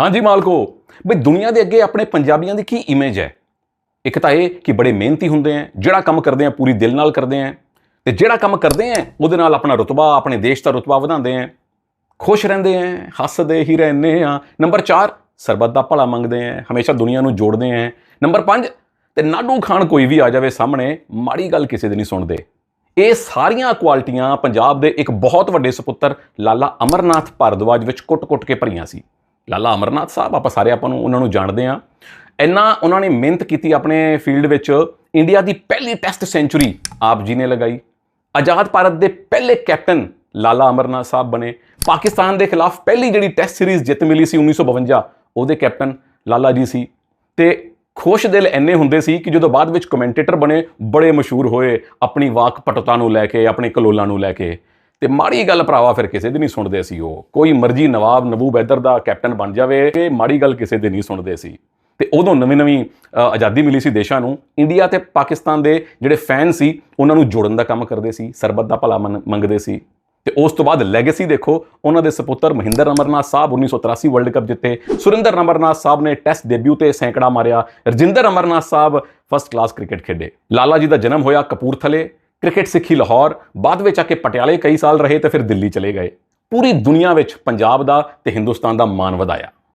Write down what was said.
ਹਾਂਜੀ ਮਾਲਕੋ, ਬਈ ਦੁਨੀਆ ਦੇ ਅੱਗੇ ਆਪਣੇ ਪੰਜਾਬੀਆਂ ਦੀ ਕੀ ਇਮੇਜ ਹੈ? ਇੱਕ ਤਾਂ ਇਹ ਕਿ ਬੜੇ ਮਿਹਨਤੀ ਹੁੰਦੇ ਆ ਜਿਹੜਾ ਕੰਮ ਕਰਦੇ ਆ ਪੂਰੀ ਦਿਲ ਨਾਲ ਕਰਦੇ ਆ ਤੇ ਜਿਹੜਾ ਕੰਮ ਕਰਦੇ ਆ ਉਹਦੇ ਨਾਲ ਆਪਣਾ ਰੁਤਬਾ, ਆਪਣੇ ਦੇਸ਼ ਦਾ ਰੁਤਬਾ ਵਧਾਉਂਦੇ ਆ ਖੁਸ਼ ਰਹਿੰਦੇ ਆ ਹੱਸਦੇ ਹੀ ਰਹਿੰਦੇ ਆ। ਨੰਬਰ 4 ਸਰਬੱਤ ਦਾ ਭਲਾ ਮੰਗਦੇ ਆ ਹਮੇਸ਼ਾ ਦੁਨੀਆ ਨੂੰ ਜੋੜਦੇ ਆ ਨੰਬਰ 5 ਤੇ ਨਾਡੂ ਖਾਨ ਕੋਈ ਵੀ ਆ ਜਾਵੇ ਸਾਹਮਣੇ, ਮਾੜੀ ਗੱਲ ਕਿਸੇ ਦੀ ਨਹੀਂ ਸੁਣਦੇ। ਇਹ ਸਾਰੀਆਂ ਕੁਆਲਿਟੀਆਂ ਪੰਜਾਬ ਦੇ ਇੱਕ ਬਹੁਤ ਵੱਡੇ ਸੁਪੁੱਤਰ ਲਾਲਾ ਅਮਰਨਾਥ ਭਾਰਦਵਾਜ ਵਿੱਚ ਕੁੱਟ-ਕੁੱਟ ਕੇ ਭਰੀਆਂ ਸੀ। ਲਾਲਾ ਅਮਰਨਾਥ ਸਾਹਿਬ, ਆਪਾਂ ਸਾਰੇ ਆਪਾਂ ਨੂੰ ਉਹਨਾਂ ਨੂੰ ਜਾਣਦੇ ਆ ਇੰਨਾ ਉਹਨਾਂ ਨੇ ਮਿਹਨਤ ਕੀਤੀ ਆਪਣੇ ਫੀਲਡ ਵਿੱਚ। ਇੰਡੀਆ ਦੀ ਪਹਿਲੀ ਟੈਸਟ ਸੈਂਚੁਰੀ ਆਪ ਜੀ ਨੇ ਲਗਾਈ। ਆਜ਼ਾਦ ਭਾਰਤ ਦੇ ਪਹਿਲੇ ਕੈਪਟਨ ਲਾਲਾ ਅਮਰਨਾਥ ਸਾਹਿਬ ਬਣੇ। ਪਾਕਿਸਤਾਨ ਦੇ ਖਿਲਾਫ ਪਹਿਲੀ ਜਿਹੜੀ ਟੈਸਟ ਸੀਰੀਜ਼ ਜਿੱਤ ਮਿਲੀ ਸੀ 1952 ਉਹਦੇ ਕੈਪਟਨ ਲਾਲਾ ਜੀ ਸੀ। ਤੇ ਖੁਸ਼ ਦਿਲ ਇੰਨੇ ਹੁੰਦੇ ਸੀ ਕਿ ਜਦੋਂ ਬਾਅਦ ਵਿੱਚ ਕਮੈਂਟੇਟਰ ਬਣੇ, ਬੜੇ ਮਸ਼ਹੂਰ ਹੋਏ, ਆਪਣੀ ਵਾਕ ਪਟਤਾ ਨੂੰ ਲੈ ਕੇ, ਆਪਣੇ ਕਲੋਲਾਂ ਨੂੰ ਲੈ ਕੇ। ਤੇ ਮਾੜੀ ਗੱਲ ਭਰਾਵਾ ਫਿਰ ਕਿਸੇ ਦੀ ਨਹੀਂ ਸੁਣਦੇ ਸੀ ਉਹ। ਕੋਈ ਮਰਜ਼ੀ ਨਵਾਬ ਨਬੂਬ ਐਦਰ ਦਾ ਕੈਪਟਨ ਬਣ ਜਾਵੇ ਇਹ ਮਾੜੀ ਗੱਲ ਕਿਸੇ ਦੀ ਨਹੀਂ ਸੁਣਦੇ ਸੀ ਤੇ ਉਦੋਂ ਨਵੀਂ ਨਵੀਂ ਆਜ਼ਾਦੀ ਮਿਲੀ ਸੀ ਦੇਸ਼ਾਂ ਨੂੰ। ਇੰਡੀਆ ਤੇ ਪਾਕਿਸਤਾਨ ਦੇ ਜਿਹੜੇ ਫੈਨ ਸੀ, ਉਹਨਾਂ ਨੂੰ ਜੋੜਨ ਦਾ ਕੰਮ ਕਰਦੇ ਸੀ, ਸਰਬੱਤ ਦਾ ਭਲਾ ਮੰਨ- ਮੰਗਦੇ ਸੀ। ਤੇ ਉਸ ਤੋਂ ਬਾਅਦ ਲੈਗੇਸੀ ਦੇਖੋ, ਉਹਨਾਂ ਦੇ ਸੁਪੁੱਤਰ ਮਹਿੰਦਰ ਅਮਰਨਾਥ ਸਾਹਿਬ 1983 ਵਰਲਡ ਕੱਪ ਜਿੱਤੇ। ਸੁਰਿੰਦਰ ਅਮਰਨਾਥ ਸਾਹਿਬ ਨੇ ਟੈਸਟ ਡੈਬਿਊ ਤੇ ਸੈਂਕੜਾ ਮਾਰਿਆ। ਰਜਿੰਦਰ ਅਮਰਨਾਥ ਸਾਹਿਬ ਫਸਟ ਕਲਾਸ ਕ੍ਰਿਕਟ ਖੇਡੇ। ਲਾਲਾ ਜੀ ਦਾ ਜਨਮ ਹੋਇਆ ਕਪੂਰਥਲੇ। ਕ੍ਰਿਕਟ ਸਿੱਖੀ ਲਾਹੌਰ ਬਾਅਦ ਵਿੱਚ ਆ ਕੇ ਪਟਿਆਲੇ ਕਈ ਸਾਲ ਰਹੇ ਤੇ ਫਿਰ ਦਿੱਲੀ ਚਲੇ ਗਏ। ਪੂਰੀ ਦੁਨੀਆ ਵਿੱਚ ਪੰਜਾਬ ਦਾ ਤੇ ਹਿੰਦੁਸਤਾਨ ਦਾ ਮਾਣ ਵਧਾਇਆ।